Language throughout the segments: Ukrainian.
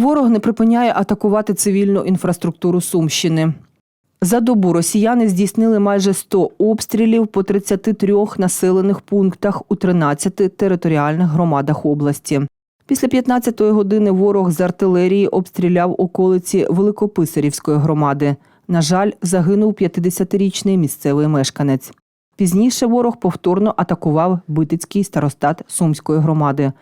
Ворог не припиняє атакувати цивільну інфраструктуру Сумщини. За добу росіяни здійснили майже 100 обстрілів по 33 населених пунктах у 13 територіальних громадах області. Після 15-ї години ворог з артилерії обстріляв околиці Великописарівської громади. На жаль, загинув 50-річний місцевий мешканець. Пізніше ворог повторно атакував Битицький старостат Сумської громади.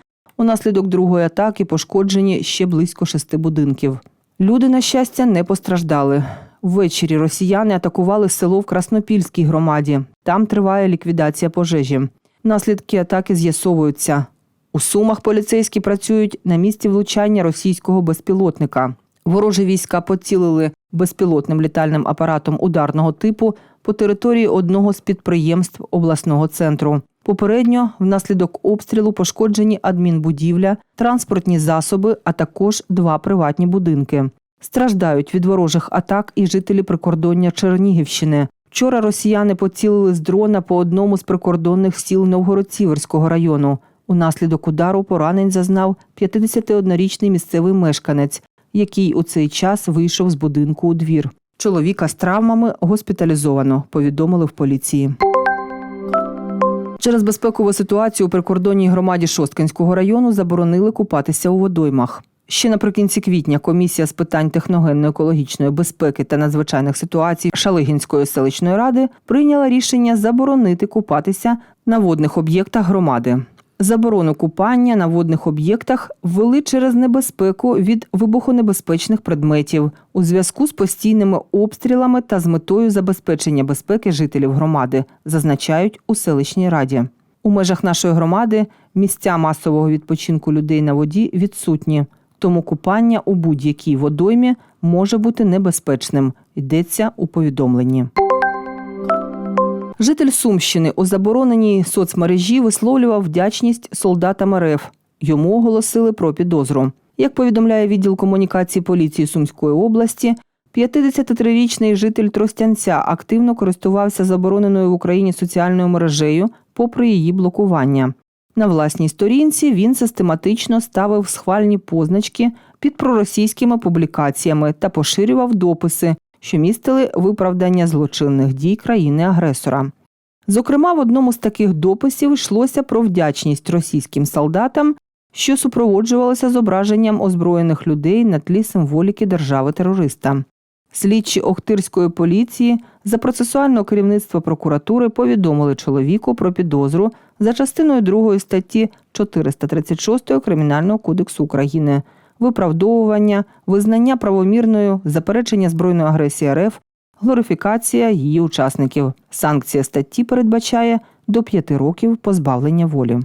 Унаслідок другої атаки пошкоджені ще близько шести будинків. Люди, на щастя, не постраждали. Ввечері росіяни атакували село в Краснопільській громаді. Там триває ліквідація пожежі. Наслідки атаки з'ясовуються. У Сумах поліцейські працюють на місці влучання російського безпілотника. Ворожі війська поцілили безпілотним літальним апаратом ударного типу по території одного з підприємств обласного центру. Попередньо внаслідок обстрілу пошкоджені адмінбудівля, транспортні засоби, а також два приватні будинки. Страждають від ворожих атак і жителі прикордоння Чернігівщини. Вчора росіяни поцілили з дрона по одному з прикордонних сіл Новгород-Сіверського району. Унаслідок удару поранень зазнав 51-річний місцевий мешканець, який у цей час вийшов з будинку у двір. Чоловіка з травмами госпіталізовано, повідомили в поліції. Через безпекову ситуацію у прикордонній громаді Шосткинського району заборонили купатися у водоймах. Ще наприкінці квітня комісія з питань техногенно-екологічної безпеки та надзвичайних ситуацій Шалигінської селищної ради прийняла рішення заборонити купатися на водних об'єктах громади. Заборону купання на водних об'єктах ввели через небезпеку від вибухонебезпечних предметів у зв'язку з постійними обстрілами та з метою забезпечення безпеки жителів громади, зазначають у селищній раді. У межах нашої громади місця масового відпочинку людей на воді відсутні, тому купання у будь-якій водоймі може бути небезпечним. Йдеться у повідомленні. Житель Сумщини у забороненій соцмережі висловлював вдячність солдатам РФ. Йому оголосили про підозру. Як повідомляє відділ комунікації поліції Сумської області, 53-річний житель Тростянця активно користувався забороненою в Україні соціальною мережею, попри її блокування. На власній сторінці він систематично ставив схвальні позначки під проросійськими публікаціями та поширював дописи, що містили виправдання злочинних дій країни-агресора. Зокрема, в одному з таких дописів йшлося про вдячність російським солдатам, що супроводжувалося зображенням озброєних людей на тлі символіки держави-терориста. Слідчі Охтирської поліції за процесуального керівництва прокуратури повідомили чоловіку про підозру за частиною 2 статті 436 Кримінального кодексу України виправдовування, визнання правомірною, заперечення збройної агресії РФ, глорифікація її учасників. Санкція статті передбачає до п'яти років позбавлення волі.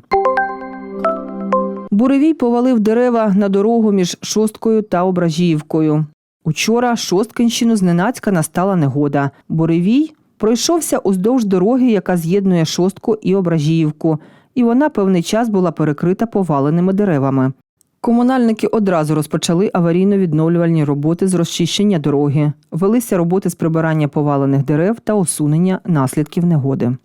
Буревій повалив дерева на дорогу між Шосткою та Ображіївкою. Учора Шосткинщину зненацька настала негода. Буревій пройшовся уздовж дороги, яка з'єднує Шостку і Ображіївку, і вона певний час була перекрита поваленими деревами. Комунальники одразу розпочали аварійно-відновлювальні роботи з розчищення дороги. Велися роботи з прибирання повалених дерев та усунення наслідків негоди.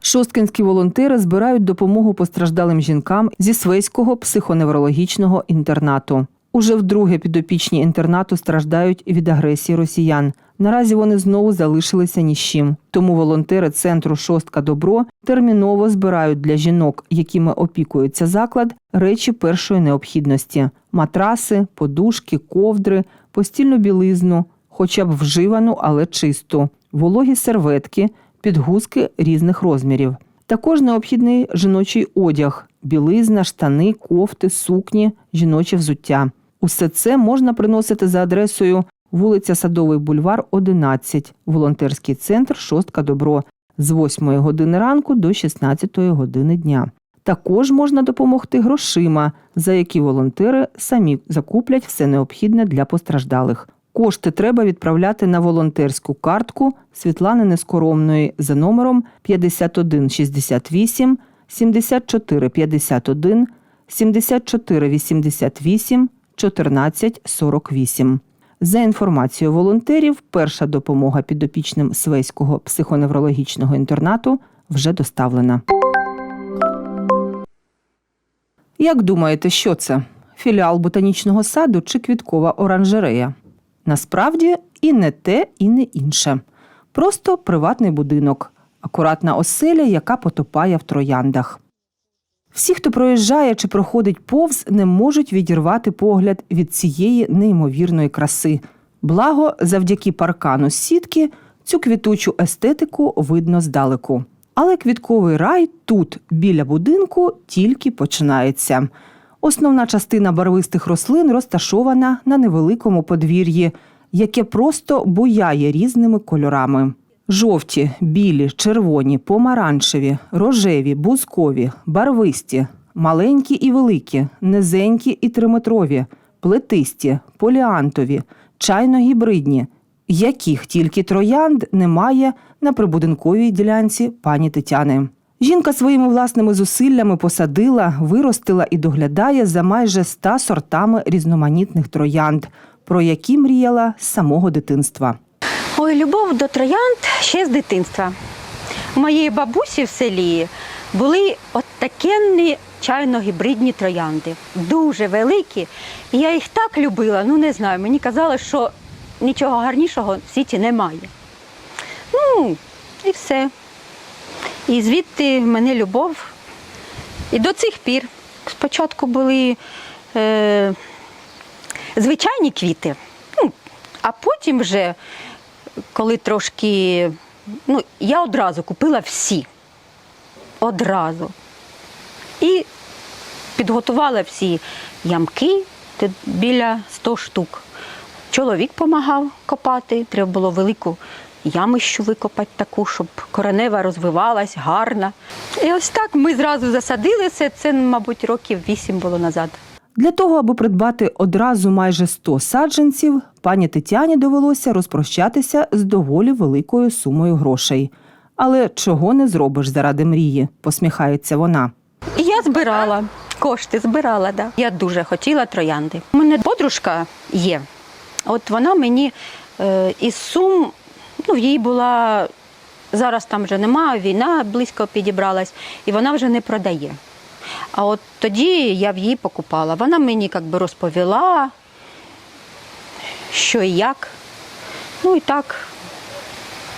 Шосткинські волонтери збирають допомогу постраждалим жінкам зі Свейського психоневрологічного інтернату. Уже вдруге підопічні інтернату страждають від агресії росіян. Наразі вони знову залишилися ні з чим. Тому волонтери центру Шостка Добро терміново збирають для жінок, якими опікується заклад, речі першої необхідності: матраси, подушки, ковдри, постільну білизну, хоча б вживану, але чисту, вологі серветки, підгузки різних розмірів. Також необхідний жіночий одяг, білизна, штани, кофти, сукні, жіноче взуття. Усе це можна приносити за адресою вулиця Садовий бульвар, 11, волонтерський центр Шостка Добро з 8 години ранку до 16 години дня. Також можна допомогти грошима, за які волонтери самі закуплять все необхідне для постраждалих. Кошти треба відправляти на волонтерську картку Світлани Нескоромної за номером 5168 7451 7488 1448. За інформацією волонтерів, перша допомога підопічним Свейського психоневрологічного інтернату вже доставлена. Як думаєте, що це? філіал ботанічного саду чи квіткова оранжерея. Насправді і не те, і не інше. Просто приватний будинок, акуратна оселя, яка потопає в трояндах. Всі, хто проїжджає чи проходить повз, не можуть відірвати погляд від цієї неймовірної краси. Благо, завдяки паркану сітки, цю квітучу естетику видно здалеку. Але квітковий рай тут, біля будинку, тільки починається. Основна частина барвистих рослин розташована на невеликому подвір'ї, яке просто буяє різними кольорами. Жовті, білі, червоні, помаранчеві, рожеві, бузкові, барвисті, маленькі і великі, низенькі і триметрові, плетисті, поліантові, чайно-гібридні, яких тільки троянд немає на прибудинковій ділянці пані Тетяни. Жінка своїми власними зусиллями посадила, виростила і доглядає за майже ста сортами різноманітних троянд, про які мріяла з самого дитинства. Ой, любов до троянд ще з дитинства. У моєї бабусі в селі були от чайно-гібридні троянди, дуже великі. І я їх так любила, ну не знаю, мені казали, що нічого гарнішого в світі немає. Ну, і все. І звідти в мене любов. І до цих пір. Спочатку були е, звичайні квіти, ну, а потім вже коли трошки. Ну, я одразу купила всі. Одразу. І підготувала всі ямки біля 100 штук. Чоловік допомагав копати, треба було велику ямищу викопати таку, щоб коренева розвивалась гарна. І ось так ми зразу засадили це. Це, мабуть, років вісім було назад. Для того, аби придбати одразу майже 100 саджанців, пані Тетяні довелося розпрощатися з доволі великою сумою грошей. Але чого не зробиш заради мрії, посміхається вона. Я збирала кошти, збирала, да. Я дуже хотіла троянди. У мене подружка є. От вона мені е, із сум, ну, в їй була. Зараз там вже немає, війна близько підібралась, і вона вже не продає. А от тоді я в її покупала. Вона мені як би розповіла, що і як. Ну і так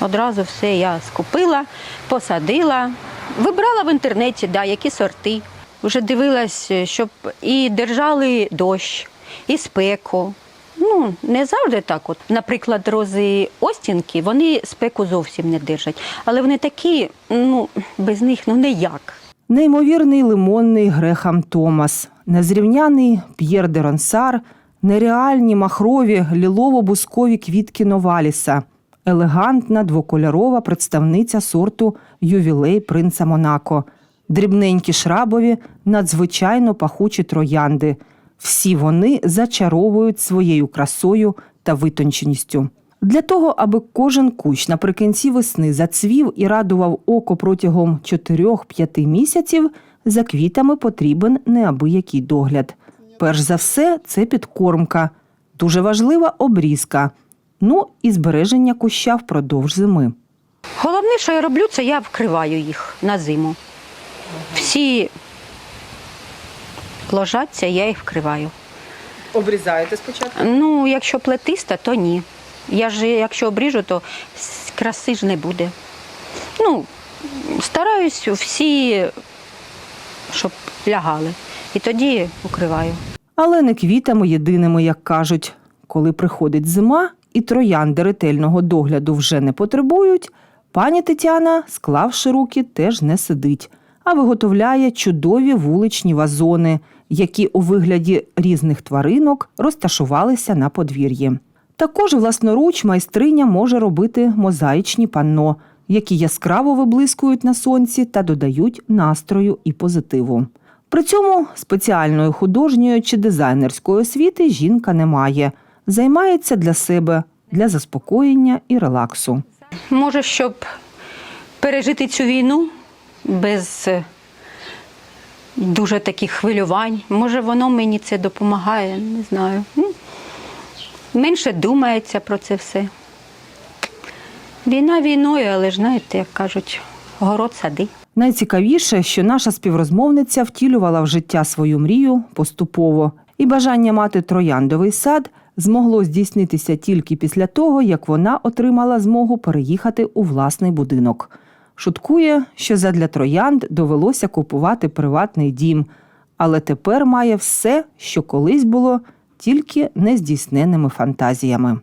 одразу все я скупила, посадила, вибрала в інтернеті, да, які сорти. Вже дивилась, щоб і держали дощ, і спеку. Ну, не завжди так. От. Наприклад, рози Остінки, вони спеку зовсім не держать. Але вони такі, ну, без них ну ніяк. Неймовірний лимонний Грехам Томас, незрівняний П'єр де Ронсар, нереальні махрові лілово-бускові квітки Новаліса, елегантна двокольорова представниця сорту ювілей принца Монако, дрібненькі шрабові, надзвичайно пахучі троянди. Всі вони зачаровують своєю красою та витонченістю. Для того, аби кожен кущ наприкінці весни зацвів і радував око протягом 4-5 місяців, за квітами потрібен неабиякий догляд. Перш за все, це підкормка, дуже важлива обрізка, ну і збереження куща впродовж зими. Головне, що я роблю, це я вкриваю їх на зиму. Всі ложаться, я їх вкриваю. Обрізаєте спочатку? Ну, якщо плетиста, то ні. Я ж якщо обріжу, то краси ж не буде. Ну, стараюсь всі, щоб лягали. І тоді укриваю. Але не квітами єдиними, як кажуть. Коли приходить зима і троянди ретельного догляду вже не потребують, пані Тетяна, склавши руки, теж не сидить, а виготовляє чудові вуличні вазони, які у вигляді різних тваринок розташувалися на подвір'ї. Також власноруч майстриня може робити мозаїчні панно, які яскраво виблискують на сонці та додають настрою і позитиву. При цьому спеціальної художньої чи дизайнерської освіти жінка не має. Займається для себе, для заспокоєння і релаксу. Може, щоб пережити цю війну без е, дуже таких хвилювань. Може, воно мені це допомагає, не знаю. Ну, Менше думається про це все. Війна війною, але ж знаєте, як кажуть, город сади. Найцікавіше, що наша співрозмовниця втілювала в життя свою мрію поступово, і бажання мати трояндовий сад змогло здійснитися тільки після того, як вона отримала змогу переїхати у власний будинок. Шуткує, що задля троянд довелося купувати приватний дім, але тепер має все, що колись було, тільки нездійсненними фантазіями.